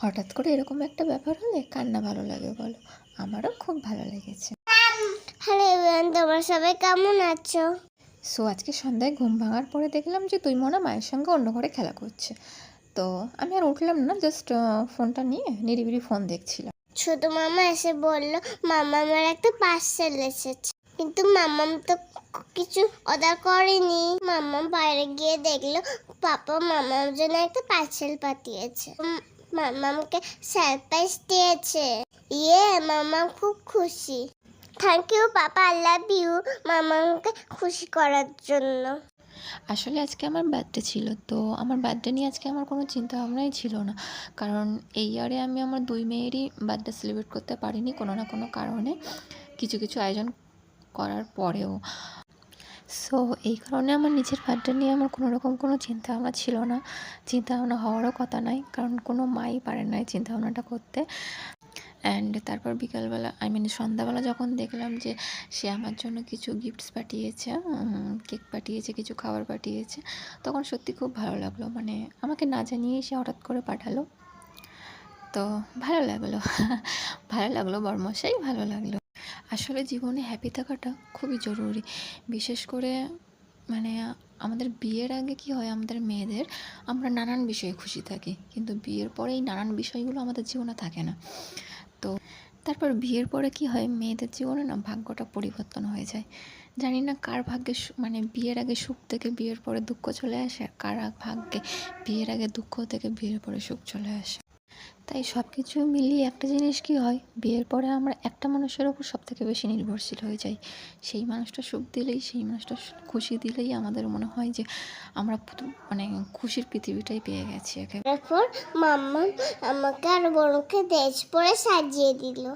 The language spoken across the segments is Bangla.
হঠাৎ করে এরকম একটা ব্যাপার হলে কান্না ভালো লাগে বলো? আমারও খুব ভালো লেগেছে। হ্যালো এভরিওয়ান তোমরা সবাই কেমন আছো? সো আজকে সন্ধ্যায় ঘুম ভাঙার পরে দেখলাম যে তুই মনে মায়ের সঙ্গে অন্য ঘরে খেলা করছে। তো আমি আর উঠলাম না জাস্ট ফোনটা নিয়ে নিরিবিরি ফোন দেখছিলাম। ছোট মামা এসে বলল মামা আমার একটা পার্সেল এসেছে। কিন্তু মামাম তো কিছু অর্ডার করেনি। মামা বাইরে গিয়ে দেখল পাপা মামার জন্য একটা পার্সেল পাঠিয়েছে। মামামকে সারপ্রাইজ দিয়েছে। ইয়ে মামা খুব খুশি। Thank you papa I love you মামাকে খুশি করার জন্য। আসলে আজকে আমার বার্থডে ছিল, তো আমার বার্থডে নিয়ে আজকে আমার কোনো চিন্তা ভাবনাই ছিল না। কারণ এই ইয়ারে আমি আমার দুই মেয়েরই বার্থডে সেলিব্রেট করতে পারিনি কোনো না কোনো কারণে। কিছু কিছু আয়োজন করার পরেও। সো এই কারণে আমার নিজের বার্থডে নিয়ে আমার কোনো রকম কোনো চিন্তা ভাবনা ছিল না। চিন্তা ভাবনা হওয়ারও কথা নয় কারণ কোনো মাই পারে না চিন্তা ভাবনাটা করতে। অ্যান্ড তারপর বিকালবেলা আই মিন সন্ধ্যাবেলা যখন দেখলাম যে সে আমার জন্য কিছু গিফটস পাঠিয়েছে কেক পাঠিয়েছে, কিছু খাবার পাঠিয়েছে, তখন সত্যি খুব ভালো লাগল। মানে আমাকে না জানিয়েই সে হঠাৎ করে পাঠালো। তো ভালো লাগল। ভালো লাগল বর্মশাই, ভালো লাগল। আসলে জীবনে হ্যাপি থাকাটা খুবই জরুরি। বিশেষ করে মানে আমাদের বিয়ের আগে কি হয়, আমাদের মেয়েদের আমরা নানান বিষয়ে খুশি থাকি। কিন্তু বিয়ের পরে এই নানান বিষয়গুলো আমাদের জীবনে থাকে না। তো তারপর বিয়ের পরে কি হয়, মেয়েদের জীবনে না ভাগ্যটা পরিবর্তন হয়ে যায়। জানি না কার ভাগ্যে মানে বিয়ের আগে সুখ থেকে বিয়ের পরে দুঃখ চলে আসে, আর কার ভাগ্যে বিয়ের আগে দুঃখ থেকে বিয়ের পরে সুখ চলে আসে। তাই সব কিছু মিলিয়ে একটা জিনিস কি হয়? বিয়ের পরে আমরা একটা মানুষের ওপর সব থেকে বেশি নির্ভরশীল হয়ে যাই। সেই মানুষটা সুখ দিলেই, সেই মানুষটা খুশি দিলেই আমাদের মনে হয় যে আমরা মানে খুশির পৃথিবীটাই পেয়ে গেছি একে। তারপর মাম্মা আমাকে আর বোনকে দেশ পরে সাজিয়ে দিল।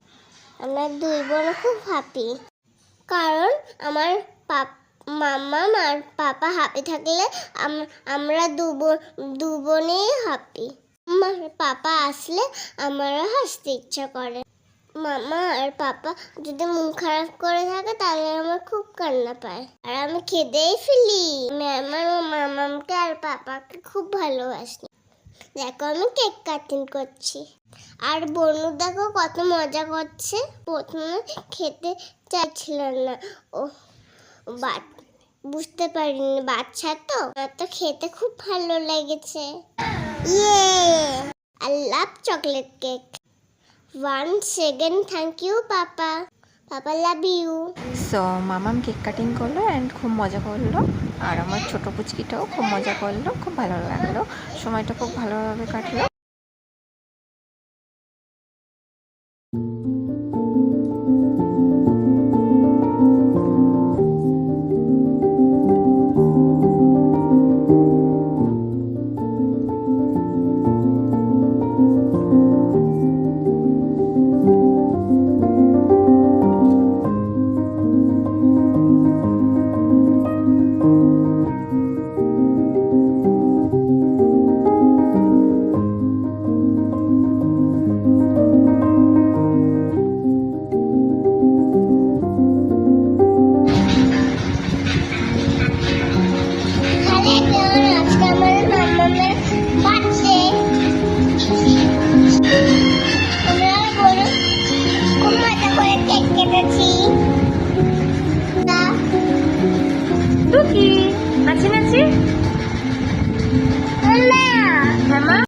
আমরা দুই বোন খুব হ্যাপি কারণ আমার পাপ, মাম্মা আর পাপা হ্যাপি থাকলে আম- আমরা দু বোন, দু বোনেই হ্যাপি আমার পাপা আসলে আমারও হাসতে ইচ্ছা করে। মামা আর পাপা যদি মন খারাপ করে থাকে, তাহলে আমার খুব কান্না পায়। আর আমি খেদেই ফেলি। আমি আমার মামাকে আর পাপাকে খুব ভালোবাসি। দেখো আমি কেক কাটিং করছি। আর বনু দেখো কত মজা করছে। প্রথমে খেতে চাইছিল না। ও বাট বুঝতে পারিনি। বাচ্চা তো? তো খেতে খুব ভালো লেগেছে। ইয়ে I love chocolate cake one second thank you papa papa love you so Mamam cake cutting করল অ্যান্ড খুব মজা করল। আর আমার ছোটো পুচকিটাও খুব মজা করল, খুব ভালো লাগল। সময়টা খুব ভালোভাবে কাটলো। সুখী মাঝে মাঝে